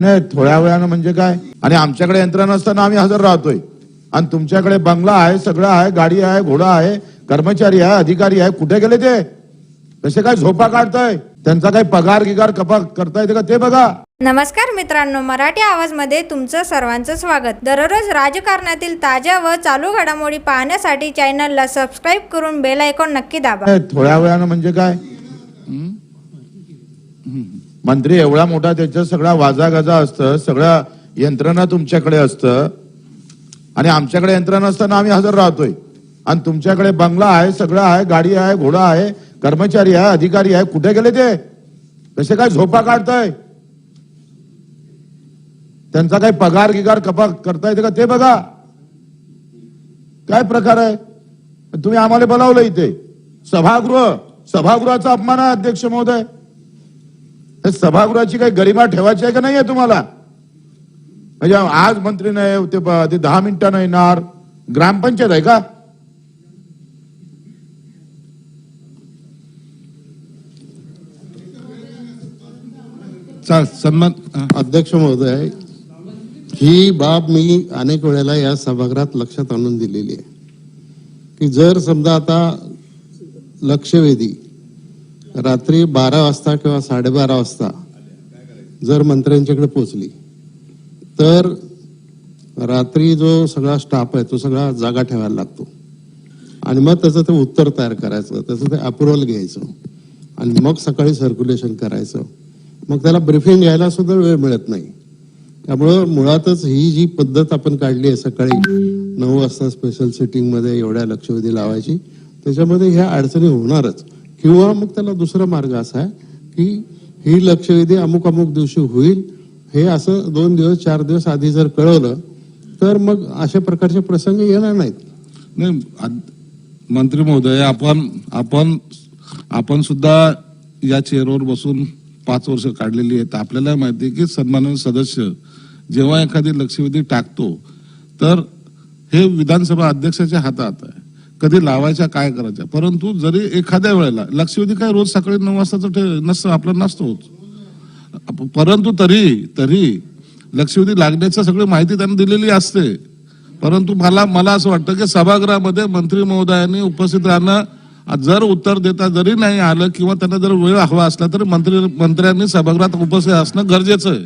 नाही थोड्या वेळानं म्हणजे काय? आणि आमच्याकडे यंत्रणा असताना आम्ही हजर राहतोय. आणि तुमच्याकडे बंगला आहे सगळं आहे गाडी आहे घोडा आहे कर्मचारी आहे अधिकारी आहे कुठे गेले ते? कसे काय झोपा काढताय? त्यांचा काही पगार गिगार कपा करता येते का? ते बघा. नमस्कार मित्रांनो मराठी आवाजमध्ये तुमचं सर्वांचं स्वागत. दररोज राजकारणातील ताज्या व चालू घडामोडी पाहण्यासाठी चॅनलला सबस्क्राईब करून बेल आयकॉन नक्की दाबा. थोड्या वेळानं म्हणजे काय? मंत्री एवढा मोठा त्याच्या सगळा वाजागाजा असतं सगळं यंत्रणा तुमच्याकडे असतं. आणि आमच्याकडे यंत्रणा असताना आम्ही हजर राहतोय. आणि तुमच्याकडे बंगला आहे सगळं आहे गाडी आहे घोडा आहे कर्मचारी आहे अधिकारी आहे कुठे गेले ते? कसे काय झोपा काढताय? त्यांचा काही पगार गिगार कपा करता येते का? ते बघा. काय प्रकार आहे? तुम्ही आम्हाला बोलावलं इथे. सभागृह सभागृहाचा अपमान आहे अध्यक्ष महोदय. तर सभागृहाची काही गरिमा ठेवायची आहे का नाही आहे तुम्हाला? म्हणजे आज मंत्री नाही ते ते दहा मिनिटानं येणार. ग्रामपंचायत आहे का? सन्मान अध्यक्ष महोदय ही बाब मी अनेक वेळेला या सभागृहात लक्षात आणून दिलेली आहे. की जर समजा आता लक्षवेधी रात्री बारा वाजता किंवा साडेबारा वाजता जर मंत्र्यांच्याकडे पोचली तर रात्री जो सगळा स्टाफ आहे तो सगळा जागा ठेवायला लागतो. आणि मग त्याचं ते उत्तर तयार करायचं त्याचं ते अप्रुव्हल घ्यायचं. आणि मग सकाळी सर्क्युलेशन करायचं. मग त्याला ब्रिफिंग घ्यायला सुद्धा वेळ मिळत नाही. त्यामुळं मुळातच ही जी पद्धत आपण काढली आहे सकाळी नऊ वाजता स्पेशल सिटिंगमध्ये एवढ्या लक्षवेधी लावायची त्याच्यामध्ये ह्या अडचणी होणारच. किंवा मग त्याला दुसरा मार्ग असा आहे की ही लक्षवेधी अमुक अमुक दिवशी होईल. हे असं दोन दिवस चार दिवस आधी जर कळवलं तर मग अशा प्रकारचे प्रसंग येणार नाहीत. नाही आद- मंत्री महोदय आपण आपण आपण सुद्धा या चेअरवर बसून पाच वर्ष काढलेली आहेत. आपल्याला माहिती आहे की सन्माननीय सदस्य जेव्हा एखादी लक्षवेधी टाकतो तर हे विधानसभा अध्यक्षाच्या हातात आहे. कधी लावायच्या काय करायच्या? परंतु जरी एखाद्या वेळेला लक्षवेधी काय रोज सकाळी नऊ वाजताचं ठे नसतं आपलं नसतोच परंतु तरी तरी लक्षवेधी लागण्याची सगळी माहिती त्यांनी दिलेली असते. परंतु मला मला असं वाटतं की सभागृहामध्ये मंत्री महोदयांनी उपस्थित राहणं जर उत्तर देता जरी नाही आलं किंवा त्यांना जर वेळ हवा असला तर मंत्री मंत्र्यांनी सभागृहात उपस्थित असणं गरजेचं आहे.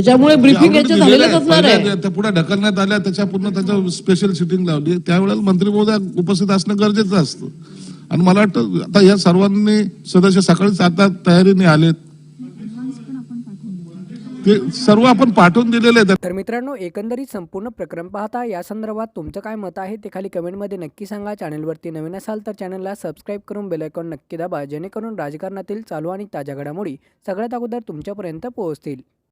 त्याच्यामुळे ब्रीफिंग याच्या दिलेलं झालेलंच आहे. असणार आहे. पहिल्या त्या पुढे ढकलण्यात आल्या त्याच्या पूर्ण त्याच्या स्पेशल सिटिंग लावली. त्यावेळेला मंत्री महोदय उपस्थित असणं गरजेचं असतं. आणि मला वाटतं आता या सर्वांनी सदस्य सकाळीच आता तयारीने आलेत. ते सर्व आपण पाठवून दिलेले आहेत. तर मित्रांनो एकंदरीत संपूर्ण प्रकरण पाहता या संदर्भात तुमचं काय मत आहे ते खाली कमेंटमध्ये नक्की सांगा. चॅनलवरती नवीन असाल तर चॅनलला सबस्क्राईब करून बेलायकॉन नक्की दाबा जेणेकरून राजकारणातील चालू आणि ताज्या घडामोडी सगळ्यात अगोदर तुमच्यापर्यंत पोहोचतील.